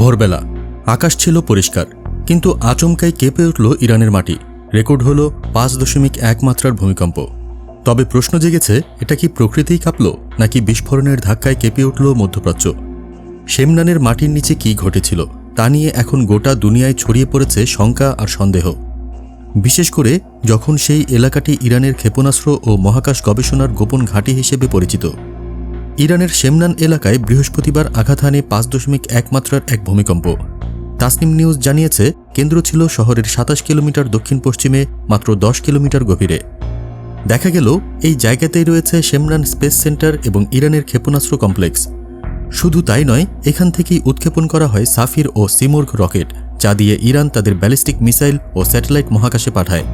ভোরবেলা। আকাশ ছিল পরিষ্কার, কিন্তু আচমকাই কেঁপে উঠল ইরানের মাটি। রেকর্ড হল পাঁচ দশমিক এক মাত্রার ভূমিকম্প। তবে প্রশ্ন জেগেছে, এটা কি প্রকৃতিই কাঁপল, নাকি বিস্ফোরণের ধাক্কায় কেঁপে উঠল মধ্যপ্রাচ্য? শেমনানের মাটির নিচে কি ঘটেছিল, তা নিয়ে এখন গোটা দুনিয়ায় ছড়িয়ে পড়েছে শঙ্কা আর সন্দেহ। বিশেষ করে যখন সেই এলাকাটি ইরানের ক্ষেপণাস্ত্র ও মহাকাশ গবেষণার গোপন ঘাঁটি হিসেবে পরিচিত। ইরানের শেমনান এলাকায় বৃহস্পতিবার আঘাত হানে পাঁচ দশমিক এক মাত্রার এক ভূমিকম্প। তাসনিম নিউজ জানিয়েছে, কেন্দ্র ছিল শহরের সাতাশ কিলোমিটার দক্ষিণ পশ্চিমে, মাত্র দশ কিলোমিটার গভীরে। দেখা গেল, এই জায়গাতেই রয়েছে শেমরান স্পেস সেন্টার এবং ইরানের ক্ষেপণাস্ত্র কমপ্লেক্স। শুধু তাই নয়, এখান থেকেই উৎক্ষেপণ করা হয় সাফির ও সিমোর্গ রকেট, যা দিয়ে ইরান তাদের ব্যালিস্টিক মিসাইল ও স্যাটেলাইট মহাকাশে পাঠায়।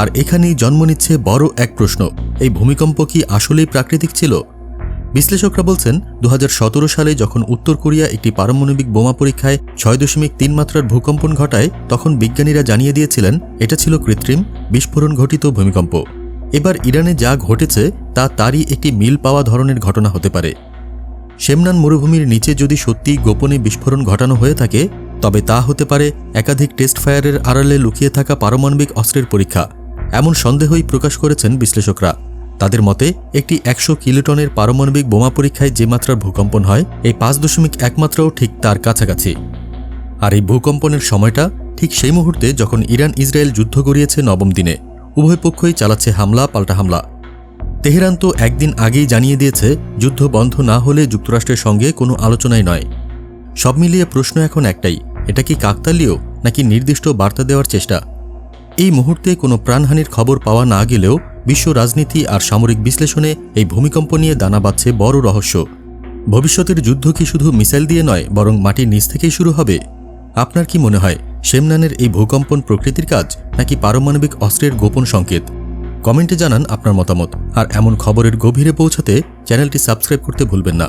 আর এখানেই জন্ম নিচ্ছে বড় এক প্রশ্ন, এই ভূমিকম্প কি আসলেই প্রাকৃতিক ছিল? বিশ্লেষকরা বলছেন দু হাজার সতেরো সালে যখন উত্তর কোরিয়া একটি পারমাণবিক বোমা পরীক্ষায় ছয় দশমিক তিন মাত্রার ভূকম্পন ঘটায়, তখন বিজ্ঞানীরা জানিয়ে দিয়েছিলেন, এটা ছিল কৃত্রিম, বিস্ফোরণ ঘটিত ভূমিকম্প। এবার ইরানে যা ঘটেছে, তা তারই একটি মিল পাওয়া ধরনের ঘটনা হতে পারে। শেমনান মরুভূমির নিচে যদি সত্যি গোপনে বিস্ফোরণ ঘটানো হয়ে থাকে, তবে তা হতে পারে একাধিক টেস্ট ফায়ারের আড়ালে লুকিয়ে থাকা পারমাণবিক অস্ত্রের পরীক্ষা। এমন সন্দেহই প্রকাশ করেছেন বিশ্লেষকরা। তাদের মতে, একটি একশো কিলোটনের পারমাণবিক বোমা পরীক্ষায় যে মাত্রার ভূকম্পন হয়, এই পাঁচ দশমিক এক মাত্রাও ঠিক তার কাছাকাছি। আর এই ভূকম্পনের সময়টা ঠিক সেই মুহূর্তে যখন ইরান ইসরায়েল যুদ্ধ গড়িয়েছে নবম দিনে, উভয় পক্ষই চালাচ্ছে হামলা, পাল্টা হামলা। তেহরান তো একদিন আগেই জানিয়ে দিয়েছে, যুদ্ধ বন্ধ না হলে যুক্তরাষ্ট্রের সঙ্গে কোনো আলোচনাই নয়। সব মিলিয়ে প্রশ্ন এখন একটাই, এটা কি কাকতালীয়, নাকি নির্দিষ্ট বার্তা দেওয়ার চেষ্টা? এই মুহূর্তে কোনো প্রাণহানির খবর পাওয়া না গেলেও বিশ্ব রাজনীতি আর সামরিক বিশ্লেষণে এই ভূমিকম্প নিয়ে দানা বাঁধছে বড় রহস্য। ভবিষ্যতের যুদ্ধ কি শুধু মিসাইল দিয়ে নয়, বরং মাটির নিচ থেকেই শুরু হবে? আপনার কি মনে হয়, শেমনানের এই ভূকম্পন প্রকৃতির কাজ, নাকি পারমাণবিক অস্ত্রের গোপন সংকেত? কমেন্টে জানান আপনার মতামত, আর এমন খবরের গভীরে পৌঁছাতে চ্যানেলটি সাবস্ক্রাইব করতে ভুলবেন না।